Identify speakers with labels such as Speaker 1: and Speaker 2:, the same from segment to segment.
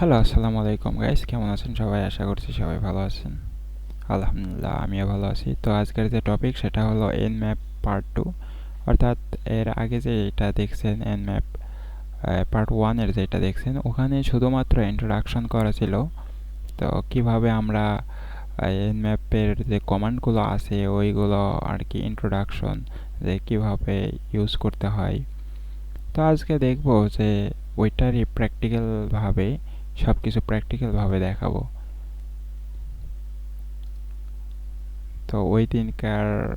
Speaker 1: Hello আসসালামু আলাইকুম guys কেমন আছেন সবাই? আশা করছি সবাই ভালো আছেন। আলহামদুলিল্লাহ, আমিও ভালো আছি। তো আজকের যে টপিক সেটা হলো এন ম্যাপ পার্ট টু অর্থাৎ এর আগে যে এটা দেখছেন এন ম্যাপ পার্ট ওয়ানের যেটা দেখছেন, ওখানে শুধুমাত্র ইন্ট্রোডাকশন করা ছিল। তো কীভাবে আমরা এন ম্যাপের যে কমান্ডগুলো আছে, ওইগুলো আর কি ইন্ট্রোডাকশন যে কীভাবে ইউজ করতে হয়। তো আজকে দেখব যে, ওইটারই প্র্যাকটিক্যালভাবে সব কিছু প্র্যাকটিক্যালভাবে দেখাবো। তো ওই দিনকার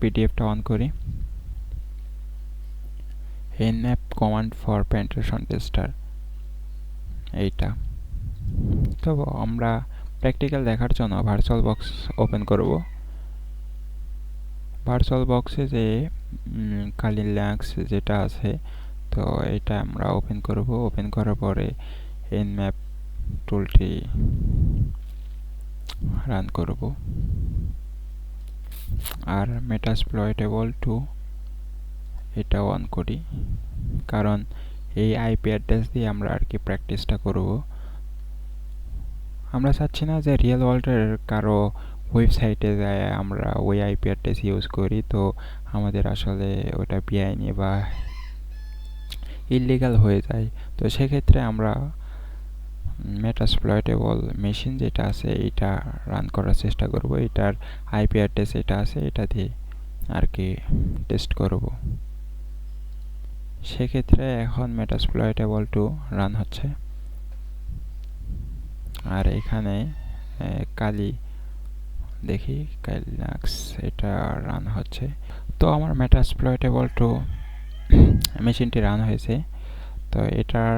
Speaker 1: পিডিএফটা অন করি। Nmap command for penetration tester এইটা। তো আমরা প্র্যাকটিক্যাল দেখার জন্য ভার্চুয়াল বক্স ওপেন করব। ভার্চুয়াল বক্সে যে কালি ল্যাক্স যেটা আছে তো এটা আমরা ওপেন করব। ওপেন করার পরে এন ম্যাপ টুলটি রান করব। আর মেটাসপ্লয়েটেবল টু এটা অন করি। কারণ এই আইপি অ্যাড্রেস দিয়ে আমরা আর কি প্র্যাকটিসটা করব। আমরা চাচ্ছি না যে রিয়েল ওয়ার্ল্ডের কারও ওয়েবসাইটে যায় আমরা ওই আইপি অ্যাড্রেস ইউজ করি। তো আমাদের আসলে ওটা বেআইনি বা ইলিগাল হয়ে যায়। তো সেক্ষেত্রে আমরা মেটাসপ্লয়েটেবল মেশিন যেটা আছে, এটা রান করার চেষ্টা করব। এটার আইপি অ্যাড্রেস এটা আছে, এটা দিয়ে আর কি টেস্ট করব। সেক্ষেত্রে এখন মেটাসপ্লয়েটেবল টু রান হচ্ছে। আর এখানে কালি দেখি কাইলাক্স এটা রান হচ্ছে। তো আমার মেটাসপ্লয়েটেবল টু মেশিনটি রান হয়েছে। তো এটার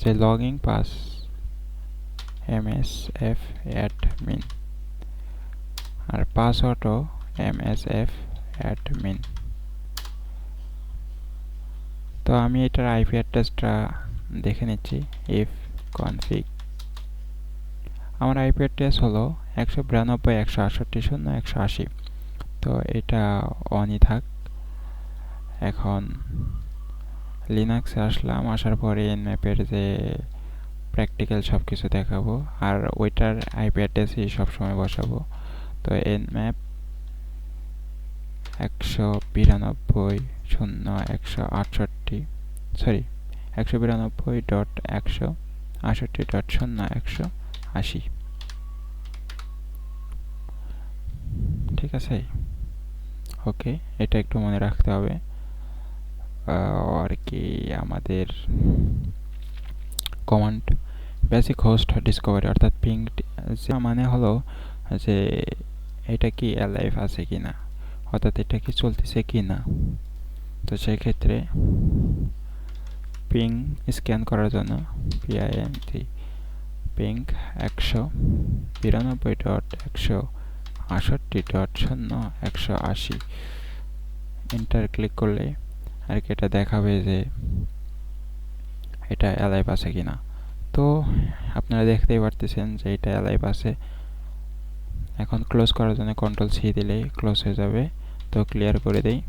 Speaker 1: যে login pass M S F admin আর পাসওয়ার্ডও এম এস এফ অ্যাডমিন তো আমি এটার আইপি অ্যাড্রেসটা দেখে নিচ্ছি ইফ কনফিগ আমার আইপি অ্যাড্রেস হলো একশো বিরানব্বই, একশো আটষট্টি, শূন্য, একশো আশি। তো এটা অনই থাক। এখন লিনাক্সে আসলাম, আসার পরে এনম্যাপের যে প্র্যাকটিক্যাল সব কিছু দেখাবো আর ওইটার আইপি অ্যাড্রেসই সবসময় বসাবো। তো এনম্যাপ একশো বিরানব্বই শূন্য একশো আটষট্টি সরি একশো বিরানব্বই ডট একশো আটষট্টি ডট শূন্য একশো আশি। ঠিক আছে? ওকে, এটা একটু মনে রাখতে হবে। আর কি আমাদের কমান্ড বেসিক হোস্ট ডিসকভারি অর্থাৎ পিং মানে হলো যে এটা কি অ্যালাইভ আছে কি না অর্থাৎ এটা কি চলতেছে কি না তো সেক্ষেত্রে পিং স্ক্যান করার জন্য পিআইএনটি পিং একশো বিরানব্বই ডট একশো আষট্টি ডট শূন্য একশো আশি। এন্টার ক্লিক করলে আর কি এটা দেখাবে যে এটা অ্যালাইভ আছে কিনা। তো আপনারা দেখতেই পারতেছেন যে এটা অ্যালাইভ আছে। এখন ক্লোজ করার জন্য কন্ট্রোল সি দিলেই ক্লোজ হয়ে যাবে। তো ক্লিয়ার করে দেই।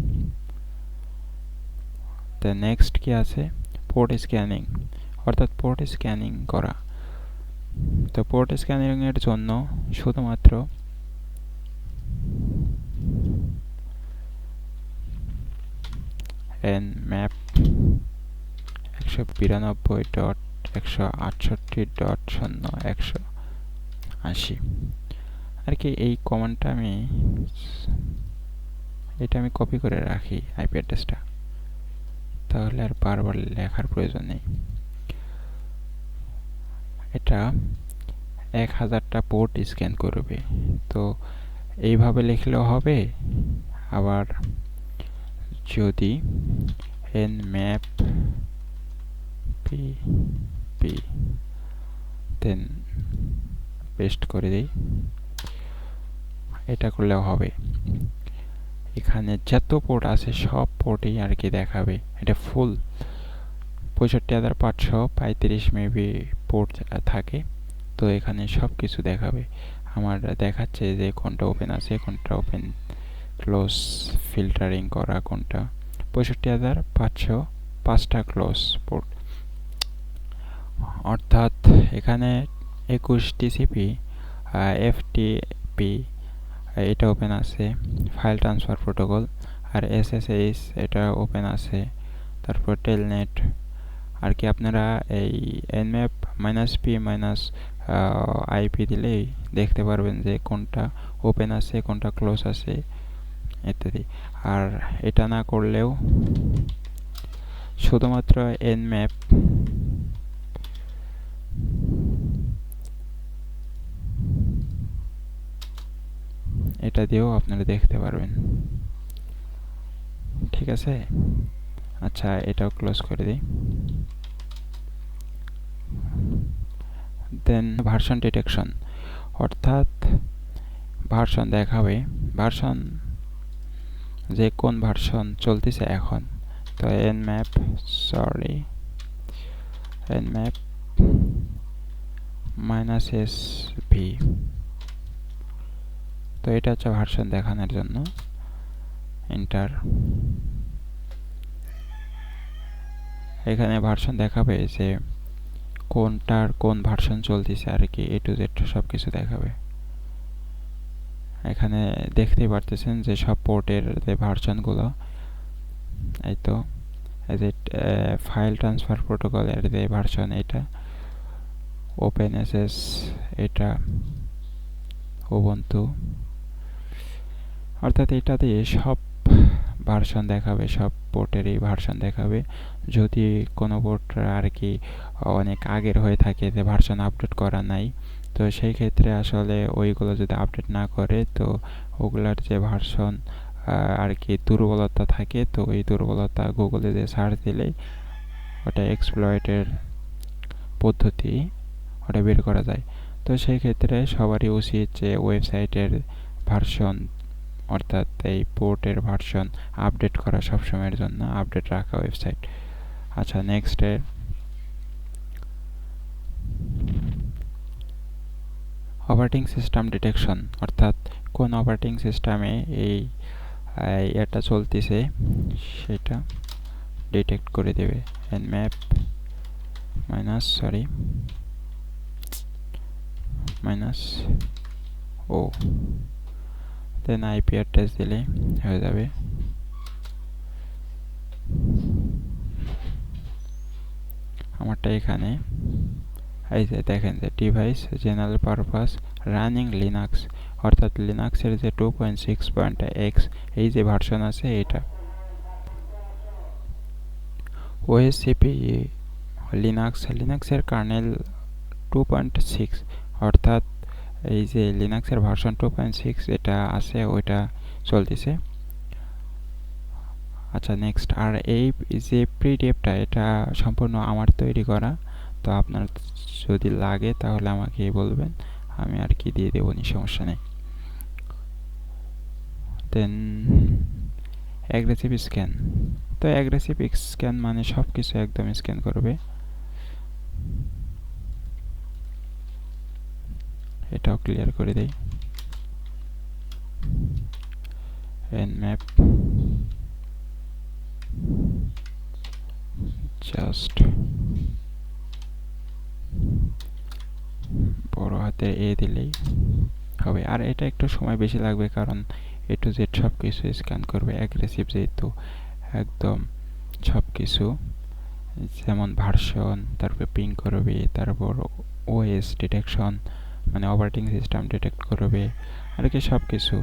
Speaker 1: তো নেক্সট কি আছে? পোর্ট স্ক্যানিং অর্থাৎ পোর্ট স্ক্যানিং করা। তো পোর্ট স্ক্যানিংয়ের জন্য শুধুমাত্র এন ম্যাপ একশো বিরানব্বই ডট, একশো আটষট্টি ডট শূন্য, একশো আশি। আর কি এই কমান্ডটা আমি এটা আমি কপি করে রাখি আইপি অ্যাড্রেসটা তাহলে আর বারবার লেখার প্রয়োজন নেই। এটা এক হাজারটা পোর্ট স্ক্যান করবে। তো এইভাবে লিখলেও হবে, আবার যদি nmap P P then paste করে দিই। এটা করলেও হবে। এখানে যত পোর্ট আছে, সব পোর্টেই আর কি দেখাবে। এটা ফুল পঁয়ষট্টি হাজার পাঁচশো পঁয়ত্রিশ মেবি পোর্ট থাকে। তো এখানে সব কিছু দেখাবে। আমার দেখাচ্ছে যে কোনটা ওপেন আছে, কোনটা ওপেন ক্লোজ ফিল্টারিং করা কোনটা? পঁয়ষট্টি হাজার পাঁচশো পাঁচটা ক্লোজ পোর্ট। অর্থাৎ এখানে একুশ টিসিপি এফটিপি এটা ওপেন আছে ফাইল ট্রান্সফার প্রোটোকল আর এসএসএইচ এটা ওপেন আছে, তারপর টেলনেট। আর কি আপনারা এই nmap minus P minus IP দিলেই দেখতে পারবেন যে কোনটা ওপেন আছে, কোনটা ক্লোজ আছে। ইত্যাদি। আর এটা না করলেও শুধুমাত্র এনম্যাপ এটা দিয়েও আপনারা দেখতে পারবেন। ঠিক আছে? আচ্ছা এটাও ক্লোজ করে দিই। দেন ভার্সন ডিটেকশন অর্থাৎ ভার্সন দেখাবে। ভার্সন যে কোন ভার্সন চলতেছে এখন? তো nmap sorry nmap minus S V তো এটা হচ্ছে ভার্সন দেখানোর জন্য। এন্টার এখানে ভার্সন দেখাবে যে কোনটার কোন ভার্সন চলতেছে আর কি এ টু জেড সব কিছু দেখাবে। এখানে দেখতেই পারতেছেন যে সব পোর্টের যে ভার্সনগুলো এই তো যে ফাইল ট্রান্সফার প্রোটোকলের যে ভার্সন এটা ওপেন এসএস এটা ওবন্তু অর্থাৎ এটা দিয়ে সব ভার্সন দেখাবে, সব পোর্টেরই ভার্সন দেখাবে। যদি কোনো পোর্ট আর কি অনেক আগের হয়ে থাকে যে ভার্সন আপডেট করা নাই তো সেই ক্ষেত্রে আসলে ওইগুলো যদি আপডেট না করে, তো ওগুলার যে ভার্সন আর কি দুর্বলতা থাকে, তো ওই দুর্বলতা গুগলে যে সার্চ দিলেই ওটা এক্সপ্লয়েটের পদ্ধতি ওটা বের করা যায়। তো সেই ক্ষেত্রে সবারই উচিত যে ওয়েবসাইটের ভার্সন অর্থাৎ এই পোর্টের ভার্সন আপডেট করা সবসময়ের জন্য আপডেট রাখা ওয়েবসাইট আচ্ছা নেক্সটে অপারেটিং সিস্টেম ডিটেকশন অর্থাৎ কোন অপারেটিং সিস্টেমে এই এটা চলতেছে, সেটা ডিটেক্ট করে দেবে। Nmap minus sorry minus O then IP address দিলে হয়ে যাবে। আমারটা এখানে। এই যে দেখেন যে device general purpose running Linux অর্থাৎ লিনাক্সের যে two point six point X এই যে ভার্সন আছে এটা। ওএসসিপি লিনাক্স লিনাক্সের কার্নেল টু পয়েন্ট সিক্স অর্থাৎ এই যে লিনাক্সের ভার্সন টু পয়েন্ট সিক্স এটা আছে, ওইটা চলতেছে। আচ্ছা নেক্সট আর এই যে প্রিডিএফটা এটা সম্পূর্ণ আমার তৈরি করা। তো আপনার যদি লাগে তাহলে আমাকে বলবেন, আমি আর কি দিয়ে দেবো নি, সমস্যা নেই। দেন অ্যাগ্রেসিভ স্ক্যান তো অ্যাগ্রেসিভ স্ক্যান মানে সব কিছু একদম স্ক্যান করবে। এটাও ক্লিয়ার করে দেই। ম্যাপ জাস্ট বড় হাতের এ দিলেই হবে। আর এটা একটু সময় বেশি লাগবে কারণ এ টু জেড সব কিছু স্ক্যান করবে অ্যাগ্রেসিভ যেহেতু, একদম সব কিছু যেমন ভার্সন তারপরে পিং করবে, তারপর ওএস ডিটেকশন মানে অপারেটিং সিস্টেম ডিটেক্ট করবে, আর কি সব কিছু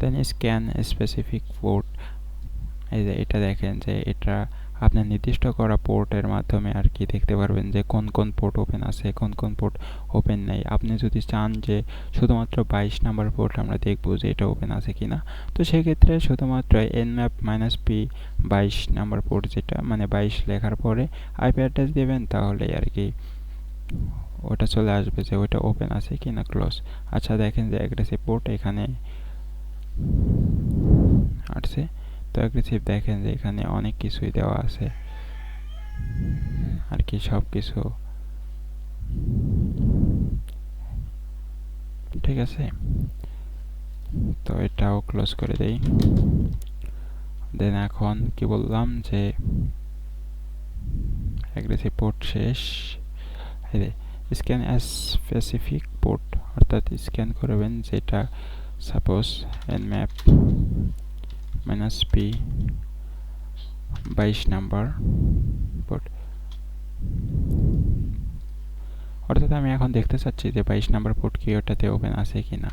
Speaker 1: দেন স্ক্যান স্পেসিফিক পোর্ট এই যে এটা দেখেন যে এটা আপনার নির্দিষ্ট করা পোর্টের মাধ্যমে আর কি দেখতে পারবেন যে কোন কোন পোর্ট ওপেন আছে, কোন কোন পোর্ট ওপেন নেই। আপনি যদি চান যে শুধুমাত্র বাইশ নাম্বার পোর্ট আমরা দেখব যে এটা ওপেন আছে কিনা। তো সেক্ষেত্রে শুধুমাত্র এন ম্যাপ মাইনাস পি বাইশ নাম্বার পোর্ট যেটা মানে বাইশ লেখার পরে আইপি অ্যাড্রেস দেবেন তাহলে আর কি ওটা চলে আসবে যে ওটা ওপেন আছে কি না ক্লোজ আচ্ছা দেখেন যে অ্যাগ্রেসিভ পোর্ট এখানে আসছে তো অ্যাগ্রেসিভ দেখেন যে এখানে অনেক কিছুই দেওয়া আছে। আর কি সব কিছু ঠিক আছে? তো এটাও ক্লোজ করে দেই। দেন এখন কি বললাম যে অ্যাগ্রেসিভ পোর্ট শেষ। স্ক্যান অ্যাজ স্পেসিফিক পোর্ট অর্থাৎ স্ক্যান করবেন যেটা suppose N map minus P বাইশ নাম্বার পোর্ট অর্থাৎ আমি এখন দেখতে চাচ্ছি যে বাইশ নাম্বার পোর্ট কি ওটাতে ওপেন আছে কি না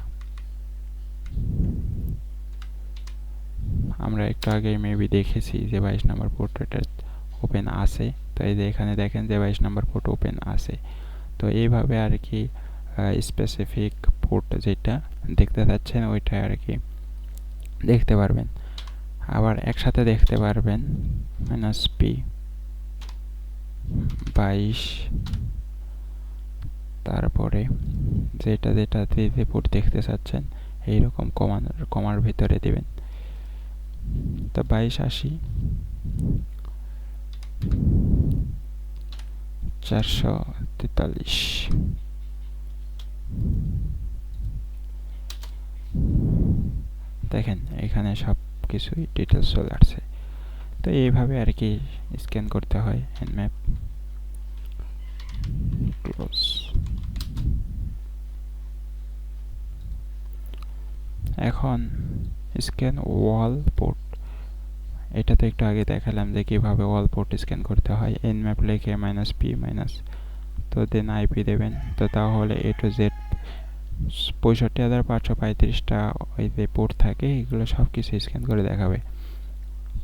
Speaker 1: আমরা একটু আগে মেবি দেখেছি যে বাইশ নাম্বার পোর্ট এটা ওপেন আছে। তো এই যে এখানে দেখেন যে বাইশ নাম্বার পোর্ট ওপেন আছে। তো এইভাবে আর কি স্পেসিফিক পোর্ট যেটা দেখতে পাচ্ছেন ওইটা আর কি দেখতে পারবেন। আবার একসাথে দেখতে পারবেন। মাইনাস পি বাইশ, তারপরে যেটা যেটা পোর্ট দেখতে চাচ্ছেন, এইরকম কমান কমার ভিতরে দেবেন। তো বাইশ আশি, চারশো তেতাল্লিশ। দেখেন, এখানে সব কিছুই ডিটেলস চলে আসছে। তো এইভাবে আর কি স্ক্যান করতে হয় হ্যান্ড ম্যাপ এখন স্ক্যান ওয়াল পোর্ট এটা তো একটু আগে দেখালাম যে কীভাবে ওয়াল পোর্ট স্ক্যান করতে হয়। এন ম্যাপ লিখে মাইনাস পি মাইনাস তো দেন আইপি দেবেন। তো তাহলে এ টু জেড পঁয়ষট্টি হাজার পাঁচশো পঁয়ত্রিশটা ওই যে পোর্ট থাকে, এগুলো সব কিছু স্ক্যান করে দেখাবে।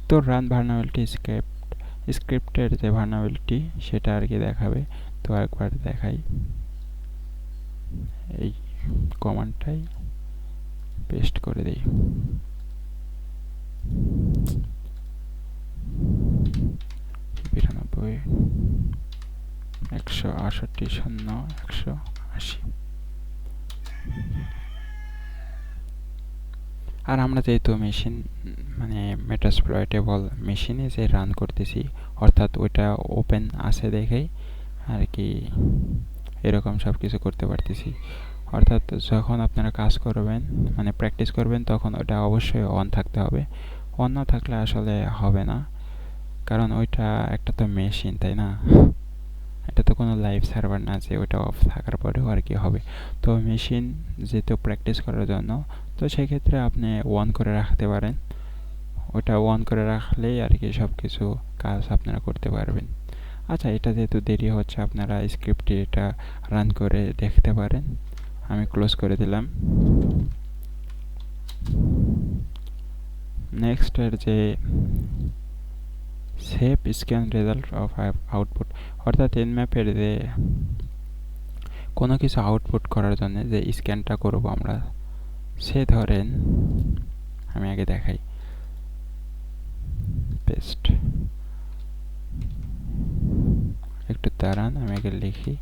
Speaker 1: তো রান ভার্নাবিলিটি স্ক্রিপ্ট স্ক্রিপ্টের যে ভার্নাবিলিটি সেটা আর কি দেখাবে। তো একবার দেখাই। এই কমান্ডটাই পেস্ট করে দিই। বিরানব্বই, একশো আটষট্টি, শূন্য, একশো আশি। আর আমরা যেহেতু মেশিন মানে মেটাসপ্লয়েটেবল মেশিনে যে রান করতেছি, অর্থাৎ ওইটা ওপেন আছে দেখেই আর কি এরকম সব কিছু করতে পারতেছি। অর্থাৎ যখন আপনারা কাজ করবেন মানে প্র্যাকটিস করবেন, তখন ওটা অবশ্যই অন থাকতে হবে। অন না থাকলে আসলে হবে না। কারণ ওইটা একটা তো মেশিন তাই না? এটা তো কোনো লাইভ সার্ভার না যে ওটা অফ থাকার পরেও আর কি হবে। তো মেশিন যেহেতু প্র্যাকটিস করার জন্য, তো সেক্ষেত্রে আপনি অন করে রাখতে পারেন। ওটা অন করে রাখলেই আর কি সব কিছু কাজ আপনারা করতে পারবেন। আচ্ছা এটা যেহেতু দেরি হচ্ছে, আপনারা স্ক্রিপ্টটি এটা রান করে দেখতে পারেন। আমি ক্লোজ করে দিলাম। নেক্সটের যে save scan result of output অর্থাৎ এন ম্যাপের যে কোনো কিছু আউটপুট করার জন্য যে স্ক্যানটা করব আমরা, সে ধরেন, আমি আগে দেখাই। পেস্ট একটু দাঁড়ান, আমি আগে লিখি।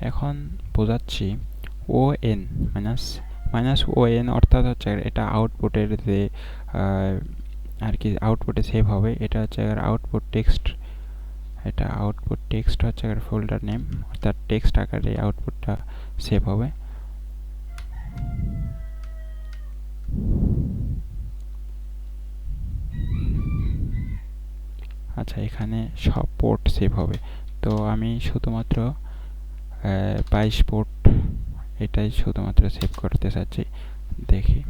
Speaker 1: এখন বোঝাচ্ছি O N minus minus O N অর্থাৎ হচ্ছে এটা আউটপুটের যে আর কি আউটপুটে সেভ হবে। এটা হচ্ছে আউটপুট টেক্সট এটা আউটপুট টেক্সট হচ্ছে ফোল্ডার নেম অর্থাৎ টেক্সট আকারে আউটপুটটা সেভ হবে। আচ্ছা এখানে সব পোর্ট সেভ হবে। তো আমি শুধুমাত্র বাইশ পোর্ট এটাই শুধুমাত্র সেভ করতে চাচ্ছি। দেখি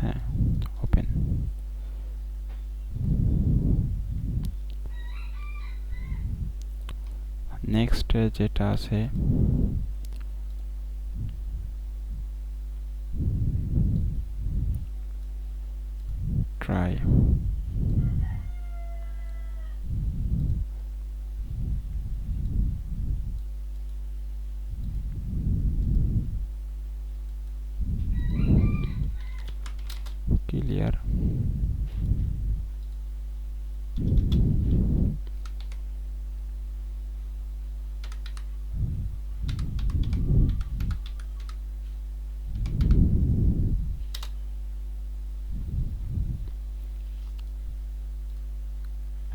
Speaker 1: হ্যাঁ ওপেন নেক্সট যেটা আছে ট্রাই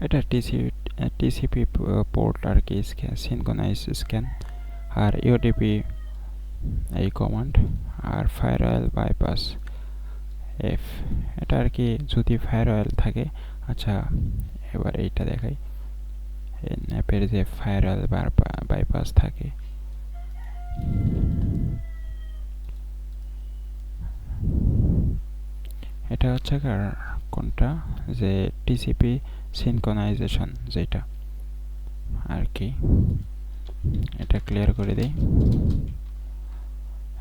Speaker 1: এটা টিসি টিসিপি পোর্ট আর কি সিনকোনাইজ স্ক্যান আর ইউডিপি এই কমান্ড আর ফায়ারওয়েল বাইপাস এফ এটা আর কি যদি ফায়ার অয়েল থাকে আচ্ছা এবার এইটা দেখাই অ্যাপের যে ফায়ার অয়েল বাইপাস থাকে, এটা হচ্ছে কার কোনটা? যে টিসিপি সিনকোনাইজেশন যেটা। আর কি? এটা ক্লিয়ার করে দিই।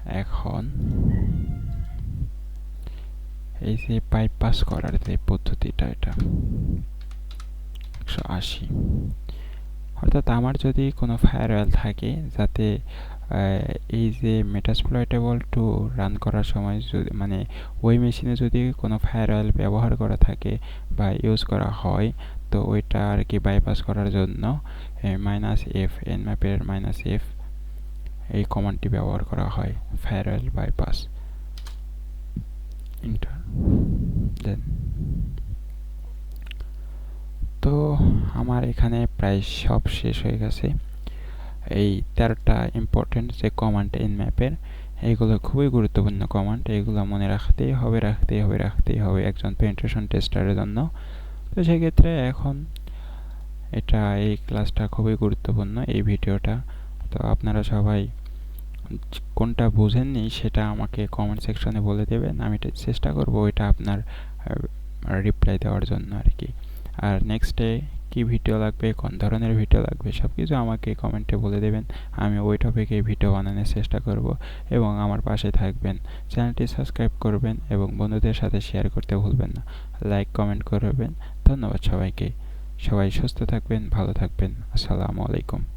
Speaker 1: এখন এই যে বাইপাস করার যে পদ্ধতিটা এটা। একশো আশি। অর্থাৎ আমার যদি কোনো ফায়ার অয়েল থাকে, যাতে এই যে মেটাসপ্লয়েটেবল টু রান করার সময় যদি মানে ওই মেশিনে যদি কোনো ফায়ার অয়েল ব্যবহার করা থাকে বা ইউজ করা হয়, তো ওইটা আর কি বাইপাস করার জন্য মাইনাস এফ এন ম্যাপের মাইনাস এফ এই কমান্ডটি ব্যবহার করা হয় firewall bypass enter then তো আমার এখানে প্রায় সব শেষ হয়ে গেছে। এই তেরোটা ইম্পর্টেন্ট যে কমান্ড ইন ম্যাপের এইগুলো খুবই গুরুত্বপূর্ণ কমান্ড এইগুলো মনে রাখতেই হবে রাখতেই হবে রাখতেই হবে একজন পেন্ট্রেশন টেস্টারের জন্য। তো সেক্ষেত্রে এখন এটা, এই ক্লাসটা খুবই গুরুত্বপূর্ণ, এই ভিডিওটা তো আপনারা সবাই কোনটা বুঝেননি সেটা আমাকে কমেন্ট সেকশনে বলে দেবেন, আমি চেষ্টা করব ওইটা আপনার রিপ্লাই দেওয়ার জন্য আর কি। আর নেক্সটে কি ভিডিও লাগবে, কোন ধরনের ভিডিও লাগবে সব কিছু আমাকে কমেন্টে বলে দেবেন। আমি ওই টপিকে ভিডিও বানানোর চেষ্টা করব এবং আমার পাশে থাকবেন। চ্যানেলটি সাবস্ক্রাইব করবেন এবং বন্ধুদের সাথে শেয়ার করতে ভুলবেন না। লাইক কমেন্ট করবেন। ধন্যবাদ সবাইকে। সবাই সুস্থ থাকবেন, ভালো থাকবেন। আসসালামু আলাইকুম।